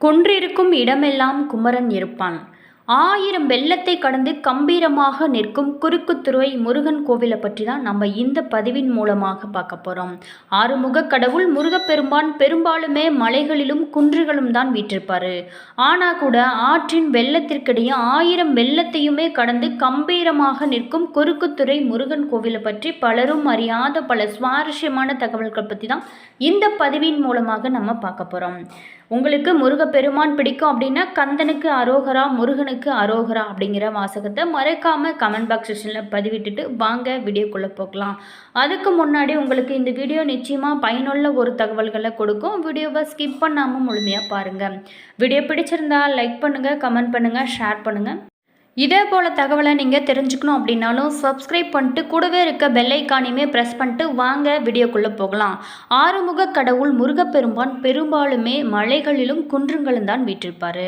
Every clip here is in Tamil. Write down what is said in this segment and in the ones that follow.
குன்றிருக்கும் இடமெல்லாம் குமரன் இருப்பான். ஆயிரம் வெள்ளத்தை கடந்து கம்பீரமாக நிற்கும் குறுக்குத்துறை முருகன் கோவிலை பற்றி தான் நம்ம இந்த பதிவின் மூலமாக பார்க்க போகிறோம் ஆறுமுக கடவுள் முருகப்பெருமான் பெரும்பாலுமே மலைகளிலும் குன்றுகளும் தான் வீற்றிருப்பார். ஆனால் கூட ஆற்றின் வெள்ளத்திற்கிடையே ஆயிரம் வெள்ளத்தையுமே கடந்து கம்பீரமாக நிற்கும் குறுக்குத்துறை முருகன் கோவிலை பற்றி பலரும் அறியாத பல சுவாரஸ்யமான தகவல்கள் பற்றி தான் இந்த பதிவின் மூலமாக நம்ம பார்க்க போகிறோம் உங்களுக்கு முருகப்பெருமான் பிடிக்கும் அப்படின்னா கந்தனுக்கு அரோகரா முருகனுக்கு அரோகரா அப்படிங்கிற வாசகத்தை மறக்காமல் கமெண்ட் பாக்ஸ் செக்ஷனில் பதிவிட்டுட்டு வாங்க வீடியோக்குள்ளே போகலாம். அதுக்கு முன்னாடி உங்களுக்கு இந்த வீடியோ நிச்சயமாக பயனுள்ள ஒரு தகவல்களை கொடுக்கும். வீடியோவை ஸ்கிப் பண்ணாமல் முழுமையாக பாருங்கள் வீடியோ பிடிச்சிருந்தா லைக் பண்ணுங்கள் கமெண்ட் பண்ணுங்கள் ஷேர் பண்ணுங்கள் இதே போல் தகவலை நீங்கள் தெரிஞ்சுக்கணும் அப்படின்னாலும் சப்ஸ்கிரைப் பண்ணிட்டு கூடவே இருக்க பெல்லைக்கானையுமே ப்ரெஸ் பண்ணிட்டு வாங்க வீடியோக்குள்ளே போகலாம். ஆறுமுக கடவுள் முருகப்பெருமான் பெரும்பாலுமே மலைகளிலும் குன்றுங்களும் தான் வீற்றிருப்பார்.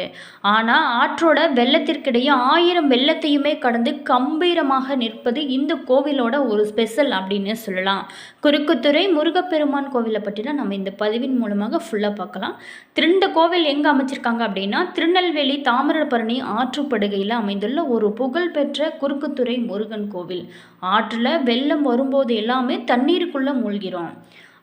ஆனால் ஆற்றோட வெள்ளத்திற்கிடையே ஆயிரம் வெள்ளத்தையுமே கடந்து கம்பீரமாக நிற்பது இந்த கோவிலோட ஒரு ஸ்பெஷல் அப்படின்னு சொல்லலாம். குறுக்குத்துறை முருகப்பெருமான் கோவிலை பற்றினா நம்ம இந்த பதிவின் மூலமாக ஃபுல்லாக பார்க்கலாம். திருண்ட கோவில் எங்கே அமைச்சிருக்காங்க அப்படின்னா திருநெல்வேலி தாமிரபரணி ஆற்றுப்படுகையில் அமைந்துள்ள ஒரு புகழ்பெற்ற குறுக்குத்துறை முருகன் கோவில். ஆற்றில் வெள்ளம் வரும்போது எல்லாமே தண்ணீருக்குள்ளே மூழ்கிறோம்.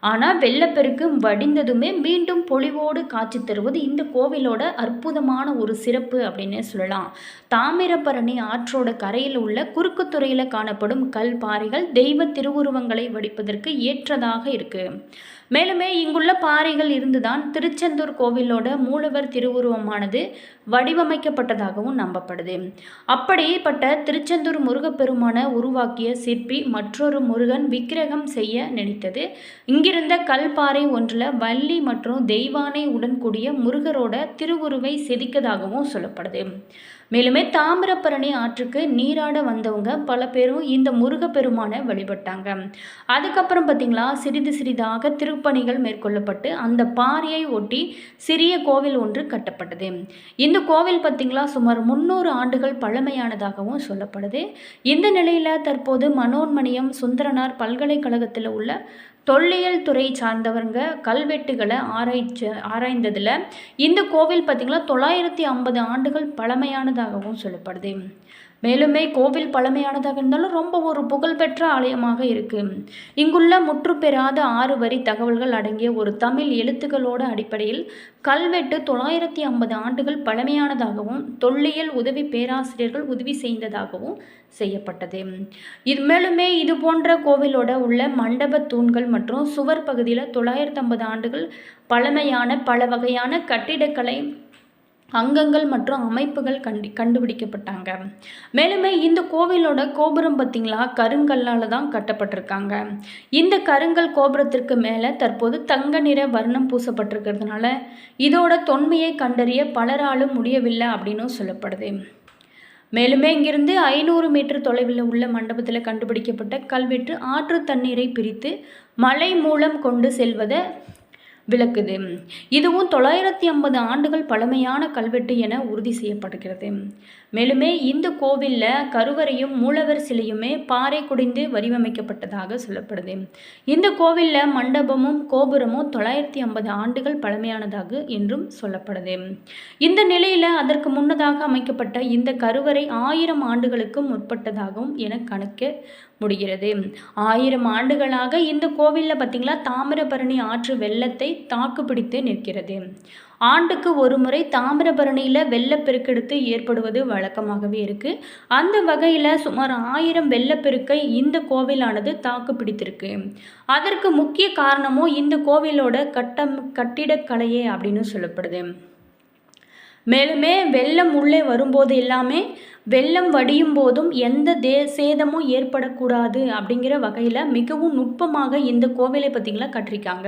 ஆனால் வெள்ளப்பெருக்கு வடிந்ததுமே மீண்டும் பொலிவோடு காட்சி தருவது இந்த கோவிலோட அற்புதமான ஒரு சிறப்பு அப்படின்னே சொல்லலாம். தாமிரபரணி ஆற்றோட கரையில் உள்ள குறுக்குத்துறையில் காணப்படும் கல் பாறைகள் தெய்வ திருவுருவங்களை வடிப்பதற்கு ஏற்றதாக இருக்கு. மேலுமே இங்குள்ள பாறைகள் இருந்துதான் திருச்செந்தூர் கோவிலோட மூலவர் திருவுருவமானது வடிவமைக்கப்பட்டதாகவும் நம்பப்படுது. அப்படிப்பட்ட திருச்செந்தூர் முருகப்பெருமான உருவாக்கிய சிற்பி மற்றொரு முருகன் விக்கிரகம் செய்ய நினைத்தது. இங்கிருந்த கல்பாறை ஒன்றில் வள்ளி மற்றும் தெய்வானை உடன்கூடிய முருகரோட திருவுருவை செதுக்கதாகவும் சொல்லப்படுது. மேலுமே தாமிரபரணி ஆற்றுக்கு நீராட வந்தவங்க பல பேரும் இந்த முருகப்பெருமானை வழிபட்டாங்க. அதுக்கப்புறம் பார்த்திங்களா சிறிது சிறிதாக திருப்பணிகள் மேற்கொள்ளப்பட்டு அந்த பாறையை ஒட்டி சிறிய கோவில் ஒன்று கட்டப்பட்டது. இந்த கோவில் பார்த்திங்களா சுமார் முந்நூறு ஆண்டுகள் பழமையானதாகவும் சொல்லப்படுது. இந்த நிலையில் தற்போது மனோன்மணியம் சுந்தரனார் பல்கலைக்கழகத்தில் உள்ள தொல்லியல் துறை சார்ந்தவங்க கல்வெட்டுகளை ஆராய்ச்சி ஆராய்ந்ததில் இந்த கோவில் பார்த்திங்கன்னா தொள்ளாயிரத்தி ஐம்பது ஆண்டுகள் பழமையானதாகவும் சொல்லப்படுது. மேலுமே கோவில் பழமையானதாக இருந்தாலும் ரொம்ப ஒரு புகழ்பெற்ற ஆலயமாக இருக்குது இங்குள்ள முற்றுப்பெறாத ஆறு வரி தகவல்கள் அடங்கிய ஒரு தமிழ் எழுத்துக்களோட அடிப்படையில் கல்வெட்டு தொள்ளாயிரத்தி ஐம்பது ஆண்டுகள் பழமையானதாகவும் தொல்லியல் உதவி பேராசிரியர்கள் உதவி செய்ததாகவும் செய்யப்பட்டது. இது மேலுமே இது போன்ற கோவிலோட உள்ள மண்டப தூண்கள் மற்றும் சுவர் பகுதியில் தொள்ளாயிரத்தி ஐம்பது ஆண்டுகள் பழமையான பல வகையான கட்டிடக்கலை அங்கங்கள் மற்றும் அமைப்புகள் கண்டி கண்டுபிடிக்கப்பட்டாங்க. மேலுமே இந்த கோவிலோட கோபுரம் பார்த்திங்களா கருங்கல்லால் தான் கட்டப்பட்டிருக்காங்க. இந்த கருங்கல் கோபுரத்திற்கு மேலே தற்போது தங்க நிற வர்ணம் பூசப்பட்டிருக்கிறதுனால இதோட தொன்மையை கண்டறிய பலராலும் முடியவில்லை அப்படின்னு சொல்லப்படுது. மேலுமே இங்கிருந்து ஐநூறு மீட்டர் தொலைவில் உள்ள மண்டபத்தில் கண்டுபிடிக்கப்பட்ட கல்வெட்டு ஆற்று தண்ணீரை பிரித்து மலை மூலம் கொண்டு செல்வதை விளக்குது. இதுவும் தொள்ளாயிரத்தி ஐம்பது ஆண்டுகள் பழமையான கல்வெட்டு என உறுதி செய்யப்படுகிறது. மேலுமே இந்த கோவிலில் கருவறையும் மூலவர் சிலையுமே பாறை குடிந்து வடிவமைக்கப்பட்டதாக சொல்லப்படுது. இந்த கோவிலில் மண்டபமும் கோபுரமும் தொள்ளாயிரத்தி ஐம்பது ஆண்டுகள் பழமையானதாக என்றும் சொல்லப்படுது. இந்த நிலையில் அதற்கு முன்னதாக அமைக்கப்பட்ட இந்த கருவறை ஆயிரம் ஆண்டுகளுக்கு முற்பட்டதாகவும் என கணக்க முடிகிறது. ஆயிரம் ஆண்டுகளாக இந்த கோவிலில் பார்த்திங்களா தாமிரபரணி ஆற்று வெள்ளத்தை தாக்குப்பிடித்து நிற்கிறது. ஆண்டுக்கு ஒரு முறை தாமிரபரணியில் வெள்ளப்பெருக்கெடுத்து ஏற்படுவது வழக்கமாகவே இருக்குது அந்த வகையில் சுமார் ஆயிரம் வெள்ளப்பெருக்கை இந்த கோவிலானது தாக்கு பிடித்திருக்கு அதற்கு முக்கிய காரணமும் இந்த கோவிலோட கட்டம் கட்டிடக்கலையே அப்படின்னு சொல்லப்படுது. மேலுமே வெள்ளம் உள்ளே வரும்போது எல்லாமே வெள்ளம் வடியும் போதும் எந்த தே சேதமும் ஏற்படக்கூடாது அப்படிங்கிற வகையில் மிகவும் நுட்பமாக இந்த கோவிலை பார்த்திங்களா கட்டிருக்காங்க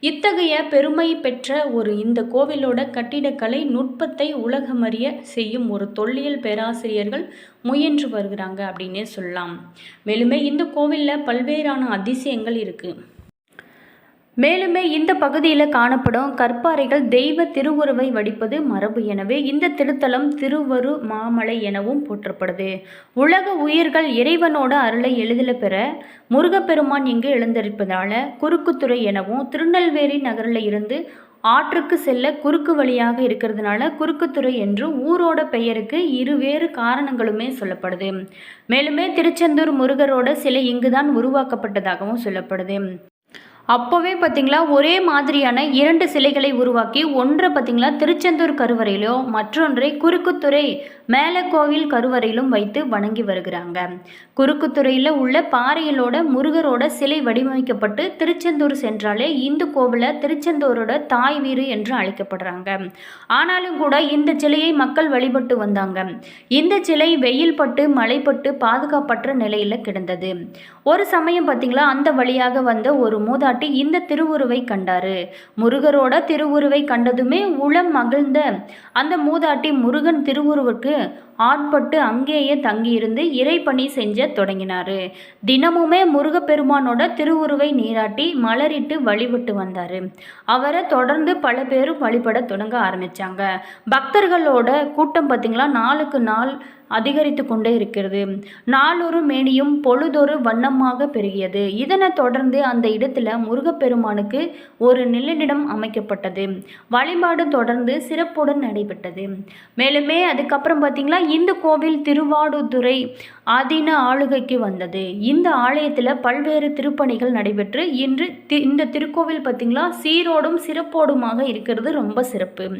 இத்தகைய பெருமை பெற்ற ஒரு இந்த கோவிலோட கட்டிடக்கலை நுட்பத்தை உலகமறிய செய்யும் ஒரு தொல்லியல் பேராசிரியர்கள் முயன்று வருகிறாங்க அப்படின்னே சொல்லலாம். மேலுமே இந்த கோவிலில் பல்வேறான அதிசயங்கள் இருக்குது மேலுமே இந்த பகுதியில் காணப்படும் கற்பாறைகள் தெய்வ திருவுருவை வடிப்பது மரபு. எனவே இந்த திருத்தலம் திருவரு மாமலை எனவும் போற்றப்படுது. உலக உயிர்கள் இறைவனோட அருளை எளிதில் பெற முருகப்பெருமான் இங்கு எழுந்திருப்பதால குறுக்குத்துறை எனவும் திருநெல்வேலி நகரில் இருந்து ஆற்றுக்கு செல்ல குறுக்கு வழியாக இருக்கிறதுனால குறுக்குத்துறை என்று ஊரோட பெயருக்கு இருவேறு காரணங்களுமே சொல்லப்படுது. மேலுமே திருச்செந்தூர் முருகரோட சிலை இங்குதான் உருவாக்கப்பட்டதாகவும் சொல்லப்படுது. அப்போவே பார்த்தீங்களா ஒரே மாதிரியான இரண்டு சிலைகளை உருவாக்கி ஒன்றை பார்த்தீங்களா திருச்செந்தூர் கருவறையிலோ மற்றொன்றை குறுக்குத்துறை மேலக்கோவில் கருவறையிலும் வைத்து வணங்கி வருகிறாங்க. குறுக்குத்துறையில் உள்ள பாறையிலோட முருகரோட சிலை வடிவமைக்கப்பட்டு திருச்செந்தூர் சென்றாலே இந்து கோவில திருச்செந்தூரோட தாய் வீடு என்று அழைக்கப்படுறாங்க. ஆனாலும் கூட இந்த சிலையை மக்கள் வழிபட்டு வந்தாங்க. இந்த சிலை வெயில் பட்டு மழைப்பட்டு பாதுகாப்பற்ற நிலையில் கிடந்தது. ஒரு சமயம் பார்த்தீங்களா அந்த வழியாக வந்த ஒரு மூதாட்டி இந்த திருவுருவை கண்டாரு. முருகரோட திருவுருவை கண்டதுமே உளம் மகிழ்ந்த அந்த மூதாட்டி முருகன் திருவுருவுக்கு ஆட்பட்டு அங்கேயே தங்கியிருந்து இறைப்பணி செஞ்ச தொடங்கினாரு. தினமுமே முருகப்பெருமானோட திருவுருவை நீராட்டி மலரிட்டு வழிபட்டு வந்தாரு. அவரை தொடர்ந்து பல பேரும் வழிபட தொடங்க ஆரம்பிச்சாங்க. பக்தர்களோட கூட்டம் பார்த்தீங்களா நாளுக்கு நாள் அதிகரித்து கொண்டே இருக்கிறது. நாளொரு மேனியும் பொழுதொரு வண்ணமாக பெருகியது. இதனைத் தொடர்ந்து அந்த இடத்துல முருகப்பெருமானுக்கு ஒரு நிலநிடம் அமைக்கப்பட்டது. வழிபாடு தொடர்ந்து சிறப்புடன் நடைபெற்றது. மேலுமே அதுக்கப்புறம் பார்த்தீங்களா இந்த கோவில் திருவாடுதுறை ஆதீன ஆளுகைக்கு வந்தது. இந்த ஆலயத்தில் பல்வேறு திருப்பணிகள் நடைபெற்று இன்று தி- இந்த திருக்கோவில் பார்த்தீங்களா சீரோடும் சிறப்போடுமாக இருக்கிறது. ரொம்ப சிறப்பு.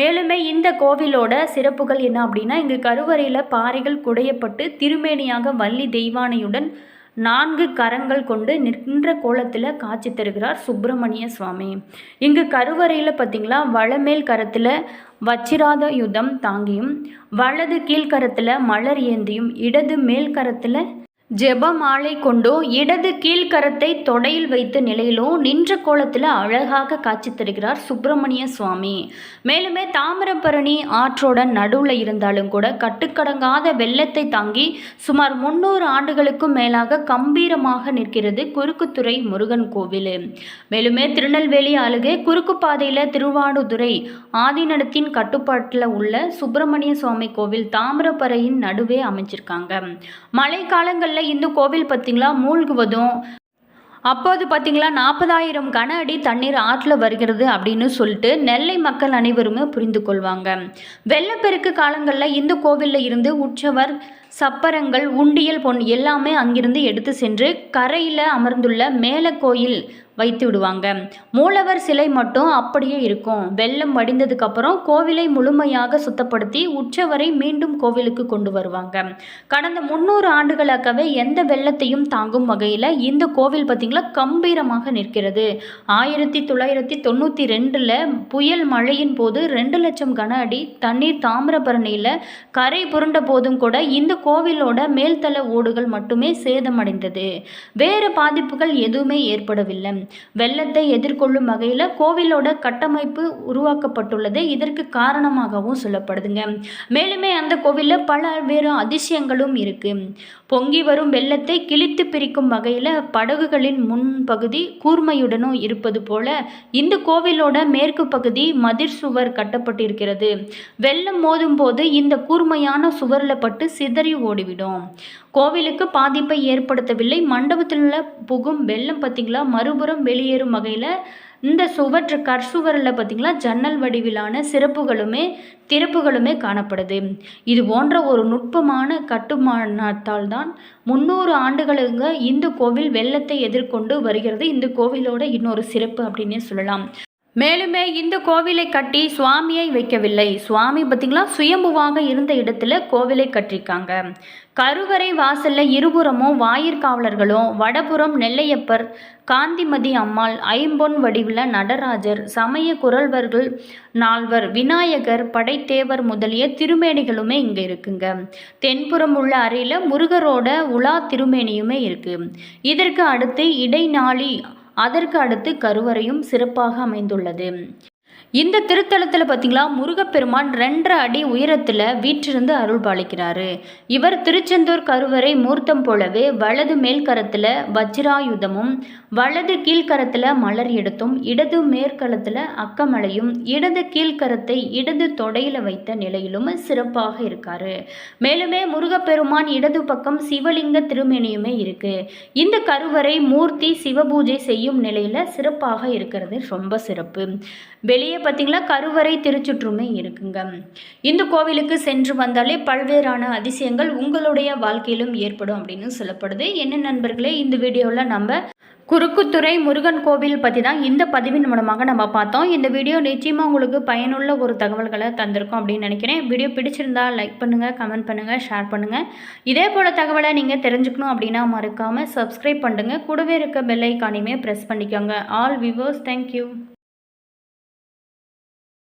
மேலுமே இந்த கோவிலோட சிறப்புகள் என்ன அப்படின்னா இங்கு கருவறையில் பாறைகள் குடையப்பட்டு திருமேனியாக வள்ளி தெய்வானையுடன் நான்கு கரங்கள் கொண்டு நின்ற கோலத்தில் காட்சி தருகிறார் சுப்பிரமணிய சுவாமி. இங்கு கருவறையில் பார்த்தீங்களா வளமேல் கரத்தில் வச்சிராத யுதம் தாங்கியும் வலது கீழ்கரத்தில் மலர் ஏந்தியும் இடது மேல் கரத்தில் ஜெபமாலை கொண்டோ இடது கீழ்கரத்தை தொடையில் வைத்த நிலையிலோ நின்ற கோலத்தில் அழகாக காட்சி தருகிறார் சுப்பிரமணிய சுவாமி. மேலுமே தாமிரபரணி ஆற்றோட நடுவில் இருந்தாலும் கூட கட்டுக்கடங்காத வெள்ளத்தை தாங்கி சுமார் முன்னூறு ஆண்டுகளுக்கும் மேலாக கம்பீரமாக நிற்கிறது குறுக்குத்துறை முருகன் கோவில். மேலுமே திருநெல்வேலி அழுகே குறுக்கு பாதையில் திருவாடுதுறை ஆதிநடத்தின் கட்டுப்பாட்டில் உள்ள சுப்பிரமணிய சுவாமி கோவில் தாமிரபறையின் நடுவே அமைச்சிருக்காங்க மழைக்காலங்களில் காலங்களில் இந்த கோவில் பார்த்தீங்களா? மூழ்குவதும். அப்போது பார்த்திங்களா? நாற்பதாயிரம் கன அடி தண்ணீர் ஆற்றில் வருகிறது அப்படின்னு சொல்லிட்டு நெல்லை மக்கள் அனைவருமே புரிந்து கொள்வாங்க. வெள்ளப்பெருக்கு காலங்களில் இந்த கோவிலில் இருந்து உற்சவர் சப்பரங்கள் உண்டியல் பொன் எல்லாமே அங்கிருந்து எடுத்து சென்று கரையில் அமர்ந்துள்ள மேலக்கோயில் வைத்து விடுவாங்க. மூலவர் சிலை மட்டும் அப்படியே இருக்கும். வெள்ளம் வடிந்ததுக்கப்புறம் கோவிலை முழுமையாக சுத்தப்படுத்தி உற்சவரை மீண்டும் கோவிலுக்கு கொண்டு வருவாங்க. கடந்த முந்நூறு ஆண்டுகளாகவே எந்த வெள்ளத்தையும் தாங்கும் வகையில் இந்த கோவில் பார்த்திங்களா கம்பீரமாக நிற்கிறது. ஆயிரத்தி தொள்ளாயிரத்தி தொண்ணூற்றி ரெண்டில் புயல் மழையின் போது ரெண்டு லட்சம் கன அடி தண்ணீர் தாமிரபரணியில் கரை புரண்ட போதும் கூட இந்த கோவிலோட மேல்தள ஓடுகள் மட்டுமே சேதமடைந்தது. வேறு பாதிப்புகள் எதுவுமே ஏற்படவில்லை. வெள்ளத்தை எதிர்கொள்ளும் வகையில் கோவிலோட கட்டமைப்பு உருவாக்கப்பட்டுள்ளது. இதற்கு காரணமாகவும் சொல்லப்படுதுங்க. மேலுமே அந்த கோவிலில் பல வேறு அதிசயங்களும் இருக்குது பொங்கி வரும் வெள்ளத்தை கிழித்து பிரிக்கும் வகையில் படகுகளின் முன்பகுதி கூர்மையுடனும் இருப்பது போல இந்த கோவிலோட மேற்கு பகுதி மதிர் சுவர் கட்டப்பட்டிருக்கிறது. வெள்ளம் மோதும் போது இந்த கூர்மையான சுவரில் பட்டு சிதறி ஓடிவிடும். கோவிலுக்கு பாதிப்பை ஏற்படுத்தவில்லை. மண்டபத்தில் புகும் வெள்ளம் பார்த்தீங்களா மறுபுறம் வெளியேறும் வகையில் இந்த சுவற்று கற்சுவரில் பார்த்திங்களா ஜன்னல் வடிவிலான சிறப்புகளுமே திறப்புகளுமே காணப்படுது. இது போன்ற ஒரு நுட்பமான கட்டுமானத்தால் தான் முந்நூறு ஆண்டுகளுங்க இந்து கோவில் வெள்ளத்தை எதிர்கொண்டு வருகிறது. இந்த கோவிலோட இன்னொரு சிறப்பு அப்படின்னே சொல்லலாம். மேலுமே இந்த கோவிலை கட்டி சுவாமியை வைக்கவில்லை. சுவாமி பார்த்தீங்களா சுயம்புவாக இருந்த இடத்துல கோவிலை கட்டிருக்காங்க. கருவறை வாசல்ல இருபுறமும் வாயிற்காவலர்களும் வடபுறம் நெல்லையப்பர் காந்திமதி அம்மாள் ஐம்பொன் வடிவில் நடராஜர் சமய குரல்வர்கள் நால்வர் விநாயகர் படைத்தேவர் முதலிய திருமேனிகளுமே இங்கே இருக்குங்க. தென்புறம் உள்ள அறையில் முருகரோட உலா திருமேனியுமே இருக்குது இதற்கு அடுத்து இடைநாளி அதற்கு அடுத்து கருவறையும் சிறப்பாக அமைந்துள்ளது. இந்த திருத்தலத்தில் பார்த்தீங்களா முருகப்பெருமான் ரெண்டரை அடி உயரத்தில் வீற்றிருந்து அருள் பாலிக்கிறாரு இவர் திருச்செந்தூர் கருவறை மூர்த்தம் போலவே வலது மேல் கரத்தில் வஜ்ராயுதமும் வலது கீழ்கரத்தில் மலர் எடுத்தும் இடது மேற்கலத்தில் அக்கமலையும் இடது கீழ்கரத்தை இடது தொடையில் வைத்த நிலையிலும் சிறப்பாக இருக்காரு. மேலுமே முருகப்பெருமான் இடது பக்கம் சிவலிங்க திருமேனியுமே இருக்கு. இந்த கருவறை மூர்த்தி சிவபூஜை செய்யும் நிலையில் சிறப்பாக இருக்கிறது. ரொம்ப சிறப்பு. வெளியே பார்த்தீங்களா கருவறை திருச்சுற்றுமே இருக்குங்க. இந்த கோவிலுக்கு சென்று வந்தாலே பல்வேறான அதிசயங்கள் உங்களுடைய வாழ்க்கையிலும் ஏற்படும் அப்படின்னு சொல்லப்படுது. என்ன நண்பர்களே இந்த வீடியோவில் நம்ம குறுக்குத்துறை முருகன் கோவில் பற்றி தான் இந்த பதிவின் மூலமாக நம்ம பார்த்தோம். இந்த வீடியோ நிச்சயமாக உங்களுக்கு பயனுள்ள ஒரு தகவல்களை தந்திருக்கும் அப்படின்னு நினைக்கிறேன். வீடியோ பிடிச்சிருந்தா லைக் பண்ணுங்கள் கமெண்ட் பண்ணுங்கள் ஷேர் பண்ணுங்கள் இதே போல் தகவலை நீங்கள் தெரிஞ்சுக்கணும் அப்படின்னா மறக்காமல் சப்ஸ்கிரைப் பண்ணுங்கள் கூடவே இருக்க பெல் ஐக்கானையுமே ப்ரெஸ் பண்ணிக்கோங்க. All viewers thank you